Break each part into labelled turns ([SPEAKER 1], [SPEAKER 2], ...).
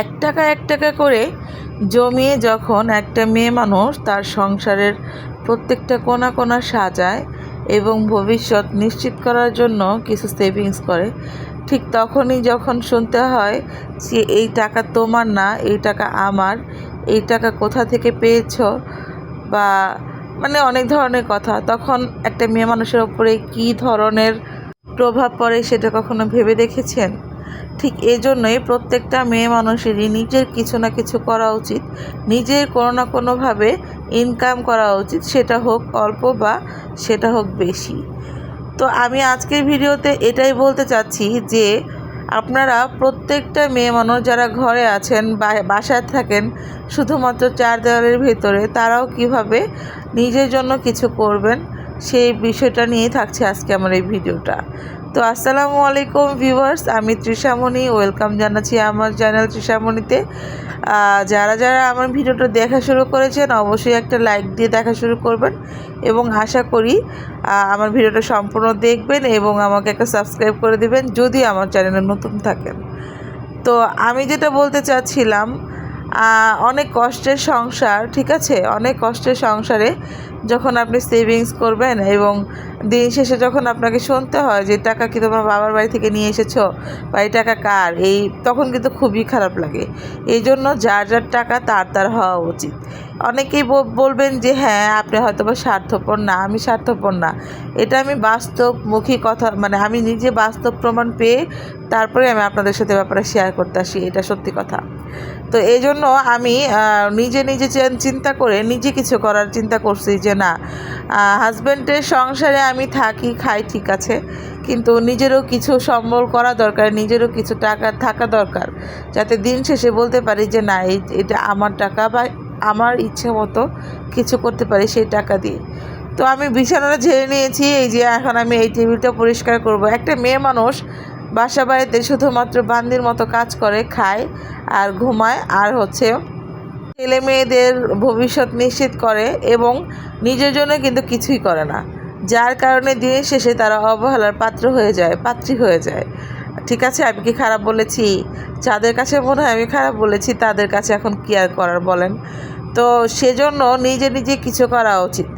[SPEAKER 1] এক টাকা এক টাকা করে জমিয়ে যখন একটা মেয়ে মানুষ তার সংসারের প্রত্যেকটা কোনা কোণা সাজায় এবং ভবিষ্যৎ নিশ্চিত করার জন্য কিছু সেভিংস করে, ঠিক তখনই যখন শুনতে হয় যে এই টাকা তোমার না, এই টাকা আমার, এই টাকা কোথা থেকে পেয়েছ বা মানে অনেক ধরনের কথা, তখন একটা মেয়ে মানুষের ওপরে কী ধরনের প্রভাব পড়ে সেটা কখনো ভেবে দেখেছেন? ঠিক এই জন্যই প্রত্যেকটা মেয়ে মানুষেরই নিজের কিছু না কিছু করা উচিত। নিজের কোনো না কোনোভাবে ইনকাম করা উচিত, সেটা হোক অল্প বা সেটা হোক বেশি। তো আমি আজকের ভিডিওতে এটাই বলতে চাচ্ছি যে, আপনারা প্রত্যেকটা মেয়ে মানুষ যারা ঘরে আছেন বা বাসায় থাকেন, শুধুমাত্র চার দেওয়ালের ভেতরে, তারাও কীভাবে নিজের জন্য কিছু করবেন, সেই বিষয়টা নিয়েই থাকছে আজকে আমার এই ভিডিওটা। তো আসসালামু আলাইকুম ভিউয়ার্স, আমি তৃষামণি, ওয়েলকাম জানাচ্ছি আমার চ্যানেল তৃষামণিতে। যারা যারা আমার ভিডিওটা দেখা শুরু করেছেন, অবশ্যই একটা লাইক দিয়ে দেখা শুরু করবেন এবং আশা করি আমার ভিডিওটা সম্পূর্ণ দেখবেন এবং আমাকে একটা সাবস্ক্রাইব করে দেবেন যদি আমার চ্যানেলে নতুন থাকেন। তো আমি যেটা বলতে চাচ্ছিলাম অনেক কষ্টের সংসার, ঠিক আছে? অনেক কষ্টের সংসারে যখন আপনি সেভিংস করবেন এবং দিন শেষে যখন আপনাকে শুনতে হয় যে, টাকা কি তোমার বাবার বাড়ি থেকে নিয়ে এসেছ? বা এই টাকা কার? এই তখন কিন্তু খুবই খারাপ লাগে। এই জন্য যার যার টাকা তার তার হওয়া উচিত। অনেকেই বলবেন যে হ্যাঁ আপনি হয়তো বা স্বার্থপর না, আমি স্বার্থপর না। এটা আমি বাস্তবমুখী কথা মানে আমি নিজে বাস্তব প্রমাণ পেয়ে তারপরে আমি আপনাদের সাথে ব্যাপারে শেয়ার করতে আসি, এটা সত্যি কথা। তো এই জন্য আমি নিজে নিজে চিন্তা করে নিজে কিছু করার চিন্তা করছি যে, না হাজব্যান্ডের সংসারে আমি থাকি, খাই, ঠিক আছে। কিন্তু নিজেরও কিছু সম্বল করা দরকার, নিজেরও কিছু টাকা থাকা দরকার। যাতে দিন শেষে বলতে পারি যে, না এটা আমার টাকা বা আমার ইচ্ছে মতো কিছু করতে পারি সেই টাকা দিয়ে। তো আমি বিছানাটা ঝেড়ে নিয়েছি, এই যে এখন আমি এই টেবিলটা পরিষ্কার করব। একটা মেয়ে মানুষ বাসা বাড়িতে শুধুমাত্র বান্দির মতো কাজ করে, খায় আর ঘুমায় আর হচ্ছে ছেলে মেয়েদের ভবিষ্যৎ নিশ্চিত করে এবং নিজের জন্য কিন্তু কিছুই করে না। যার কারণে দিনের শেষে তারা অবহেলার পাত্র হয়ে যায়, পাত্রী হয়ে যায়। ঠিক আছে, আমি কি খারাপ বলেছি? যাদের কাছে মনে হয় আমি খারাপ বলেছি, তাদের কাছে এখন কি আর করার বলেন? তো সেজন্য নিজে নিজে কিছু করা উচিত।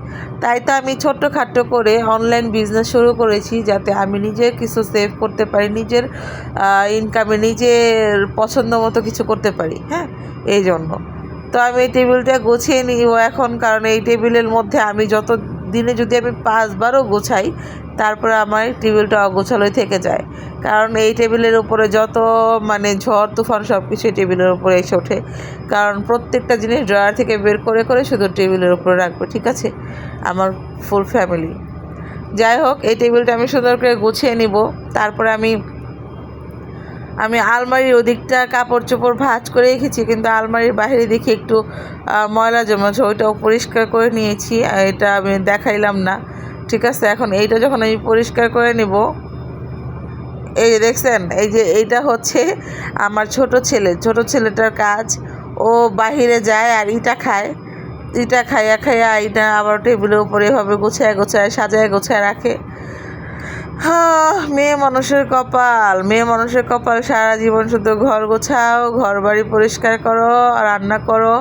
[SPEAKER 1] তাই তো আমি ছোট্টখাট্টো করে অনলাইন বিজনেস শুরু করেছি, যাতে আমি নিজে কিছু সেভ করতে পারি, নিজের ইনকামে নিজের পছন্দ মতো কিছু করতে পারি হ্যাঁ? এই জন্য। তো আমি এই টেবিলটা গুছিয়ে নিব এখন, কারণ এই টেবিলের মধ্যে আমি যত দিনে যদি আমি পাঁচবারও গোছাই, তারপরে আমার টেবিলটা অগোছালোই থেকে যায়। কারণ এই টেবিলের উপরে যত মানে ঝড়, তুফান সব কিছু টেবিলের উপরে এসে ওঠে কারণ প্রত্যেকটা জিনিস ড্রয়ার থেকে বের করে করে শুধু টেবিলের উপরে রাখব, ঠিক আছে? আমার ফুল ফ্যামিলি যাই হোক, এই টেবিলটা আমি সুন্দর করে গুছিয়ে নিব। তারপরে আমি আমি আলমারির ওদিকটা কাপড় চোপড় ভাঁজ করে রেখেছি, কিন্তু আলমারির বাইরে দেখি একটু ময়লা জমেছে ওইটাও পরিষ্কার করে নিয়েছি এটা আমি দেখাইলাম না। ঠিক আছে, এখন এইটা যখন আমি পরিষ্কার করে নেব, এই যে দেখছেন, এই যে এইটা হচ্ছে আমার ছোট ছেলে। ছোট ছেলেটার কাজ, ও বাহিরে যায় আর ইটা খায়। ইটা খাইয়া খাইয়া ইটা আবার টেবিলের উপরে এভাবে গোছায় গোছায়, সাজায় গোছায় রাখে। হ্যাঁ মেয়ে মানুষের কপাল। মেয়ে মানুষের কপাল, সারা জীবন শুধু ঘর গোছাও ঘর বাড়ি পরিষ্কার করো, রান্না করো,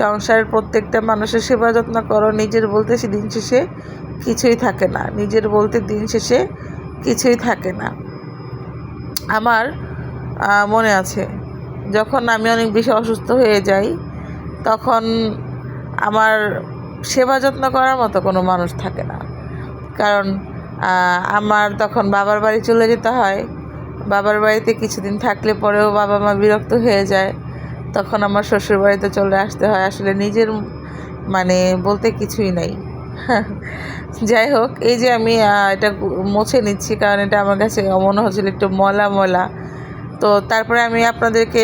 [SPEAKER 1] সংসারের প্রত্যেকটা মানুষের সেবা যত্ন করো, নিজের বলতে সে দিন শেষে কিছুই থাকে না। নিজের বলতে দিন শেষে কিছুই থাকে না। আমার মনে আছে, যখন আমি অনেক বেশি অসুস্থ হয়ে যাই, তখন আমার সেবা যত্ন করার মতো কোনো মানুষ থাকে না। কারণ আমার তখন বাবার বাড়ি চলে যেতে হয়। বাবার বাড়িতে কিছুদিন থাকলে পরেও বাবা মা বিরক্ত হয়ে যায়। তখন আমার শ্বশুর বাড়িতে চলে আসতে হয়। আসলে নিজের মানে বলতে কিছুই নাই। যাই হোক, এই যে আমি এটা মুছে নিচ্ছি কারণ এটা আমার কাছে মনে হচ্ছিল একটু ময়লা ময়লা তো তারপরে আমি আপনাদেরকে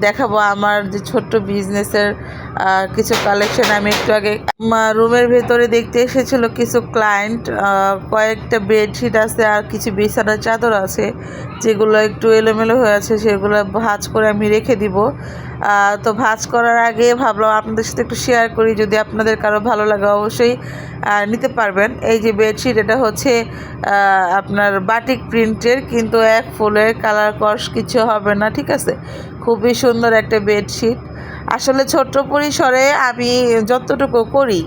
[SPEAKER 1] দেখাবো আমার যে ছোট্ট বিজনেসের কিছু কালেকশন আমি একটু আগে রুমের ভেতরে দেখতে এসেছিল কিছু ক্লায়েন্ট কয়েকটা বেডশিট আছে আর কিছু বিছানার চাদর আছে, যেগুলো একটু এলোমেলো হয়ে আছে, সেগুলো ভাঁজ করে আমি রেখে দিব। তো ভাঁজ করার আগে ভাবলাম আপনাদের সাথে একটু শেয়ার করি, যদি আপনাদের কারও ভালো লাগে অবশ্যই নিতে পারবেন। এই যে বেডশিট এটা হচ্ছে আপনার বাটিক প্রিন্টের কিন্তু এক ফুলের কালার কস কিছু হবে না, ঠিক আছে? খুবই সুন্দর একটা বেডশিট আসলে ছোট্ট পরিসরে আমি যতটুকু করি,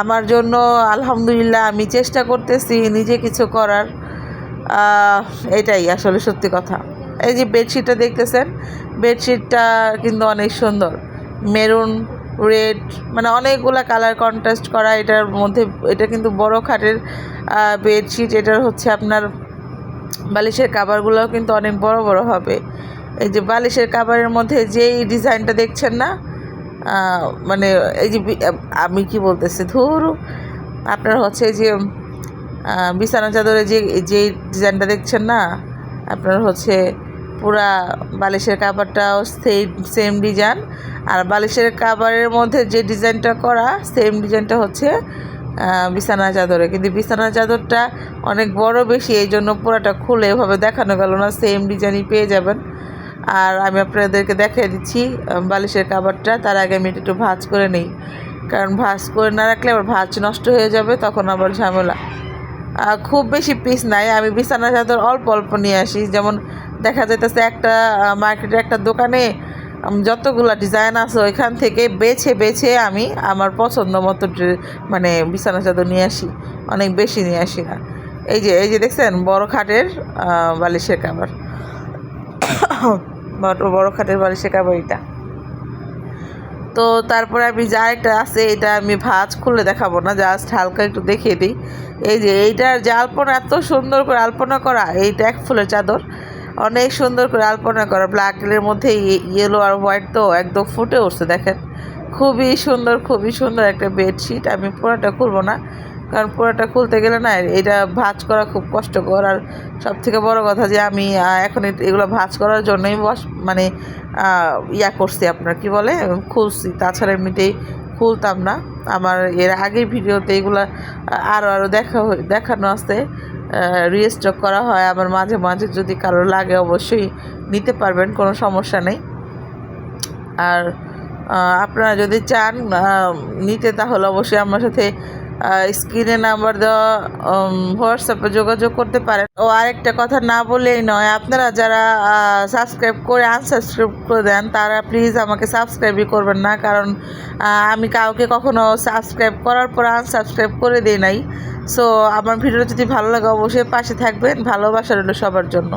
[SPEAKER 1] আমার জন্য আলহামদুলিল্লাহ আমি চেষ্টা করতেছি নিজে কিছু করার। এটাই আসলে সত্যি কথা। এই যে বেডশিটটা দেখতেছেন, বেডশিটটা কিন্তু অনেক সুন্দর। মেরুন, রেড মানে অনেকগুলা কালার কন্ট্রাস্ট করা এটার মধ্যে, এটা কিন্তু বড় খাটের বেডশিট, এটার হচ্ছে আপনার বালিশের কাভারগুলোও কিন্তু অনেক বড় বড় হবে। এই যে বালিশের কাভারের মধ্যে যেই ডিজাইনটা দেখছেন না মানে এই যে আমি কি বলতেছি, ধরু। আপনার হচ্ছে যে বিছানা চাদরে যে যে ডিজাইনটা দেখছেন না, আপনার হচ্ছে পুরা বালিশের কাভারটাও সেই সেম ডিজাইন আর বালিশের কাভারের মধ্যে যে ডিজাইনটা করা সেম ডিজাইনটা হচ্ছে বিছানা চাদরে। কিন্তু বিছানা চাদরটা অনেক বড় বেশি, এই জন্য পুরাটা খুলে এভাবে দেখানো গেল না সেম ডিজাইনই পেয়ে যাবেন। আর আমি আপনাদেরকে দেখিয়ে দিচ্ছি বালিশের কাভারটা তার আগে আমি একটু ভাজ করে নিই। কারণ ভাঁজ করে না রাখলে আবার ভাজ নষ্ট হয়ে যাবে, তখন আবার ঝামেলা। খুব বেশি পিস নাই, আমি বিছানা চাদর অল্প অল্প নিয়ে আসি। যেমন দেখা যাইতেছে একটা মার্কেটে একটা দোকানে যতগুলা ডিজাইন আছে ওইখান থেকে বেছে বেছে আমি আমার পছন্দ মতো মানে বিছানা চাদর নিয়ে আসি। অনেক বেশি নিয়ে আসি না। এই যে এই যে দেখছেন, বড় খাটের বালিশের কাবার। বড় বড় খাটের বালিশের কাবার এটা। তো তারপরে আমি যা একটা আছে, এটা আমি ভাজ খুলে দেখাবো না, জাস্ট হালকা একটু দেখিয়ে দিই। এই যে এইটার যে আলপনা, এত সুন্দর করে আলপনা করা, এইটা এক ফুলের চাদর। অনেক সুন্দর করে আলপনা করা ব্ল্যাকের মধ্যে ইয়েলো আর হোয়াইট তো একদম ফুটে উঠছে, দেখেন। খুবই সুন্দর খুবই সুন্দর একটা বেডশিট আমি পুরোটা খুলবো না। কারণ পুরোটা খুলতে গেলে না, এটা ভাঁজ করা খুব কষ্টকর। আর সব থেকে বড় কথা যে আমি এখন এগুলো ভাজ করার জন্যই বস মানে ইয়া করছি আপনার, কি বলে? খুলছি। তাছাড়া এমনিতেই খুলতাম না। আমার এর আগের ভিডিওতে এগুলো আরও আরও দেখা দেখানো আছে। রিস্টক করা হয়। আমার মাঝে মাঝে যদি কারও লাগে অবশ্যই নিতে পারবেন, কোনো সমস্যা নেই। আর আপনারা যদি চান নিতে তাহলে অবশ্যই আমার সাথে স্ক্রিনে নাম্বার দেওয়া হোয়াটসঅ্যাপে যোগাযোগ করতে পারেন। ও আরেকটা কথা না বলেই নয়, আপনারা যারা সাবস্ক্রাইব করে আনসাবস্ক্রাইব করে দেন, তারা প্লিজ আমাকে সাবস্ক্রাইবই করবেন না, কারণ আমি কাউকে কখনো সাবস্ক্রাইব করার পর আনসাবস্ক্রাইব করে দিই নাই। সো আমার ভিডিও যদি ভালো লাগে, অবশ্যই পাশে থাকবেন। ভালোবাসা রইল সবার জন্য।